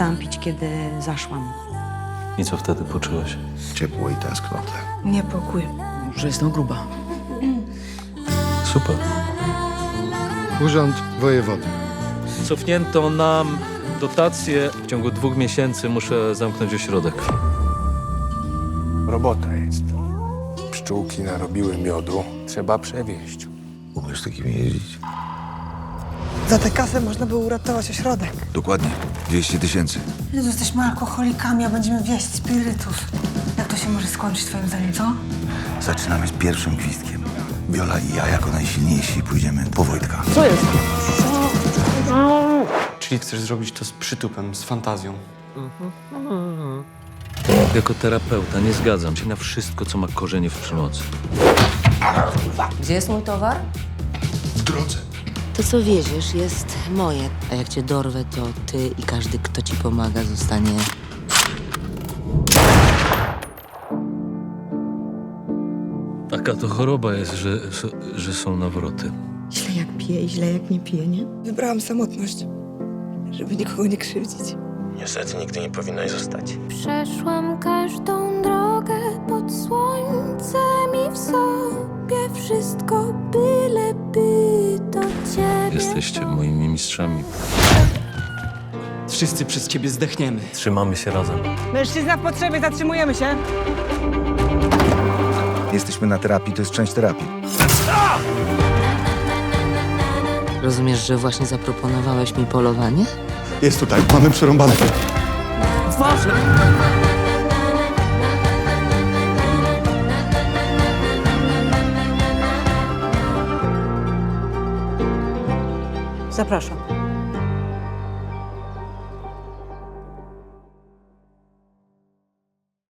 Przestałam pić, kiedy zaszłam. I co wtedy poczułaś? Ciepło i tęsknotę. Niepokój. Że jestem gruba. Super. Urząd Wojewody. Cofnięto nam dotację. W ciągu dwóch miesięcy muszę zamknąć ośrodek. Robota jest. Pszczółki narobiły miodu. Trzeba przewieźć. Umiesz takimi jeździć? Za tę kasę można było uratować ośrodek. Dokładnie. 200 tysięcy. Jezu, jesteśmy alkoholikami, a będziemy wieść spirytus. Jak to się może skończyć twoim zdaniem, co? Zaczynamy z pierwszym gwizdkiem. Wiola i ja jako najsilniejsi pójdziemy po Wojtka. Czyli chcesz zrobić to z przytupem, z fantazją. Jako terapeuta nie zgadzam się na wszystko, co ma korzenie w przemocy. Gdzie jest mój towar? W drodze. To, co wieziesz, jest moje. A jak cię dorwę, to ty i każdy, kto ci pomaga, zostanie. Taka to choroba jest, że, że są nawroty. Źle jak pije i źle jak nie pije, nie? Wybrałam samotność, żeby nikogo nie krzywdzić. Niestety nigdy nie powinnaś zostać. Przeszłam każdą drogę pod słońcem i w sobie wszystko byleby mistrzami. Wszyscy przez ciebie zdechniemy. Trzymamy się razem. Mężczyzna w potrzebie, zatrzymujemy się. Jesteśmy na terapii, to jest część terapii. Rozumiesz, że właśnie zaproponowałeś mi polowanie? Jest tutaj, mamy przerąbane. Zapraszam.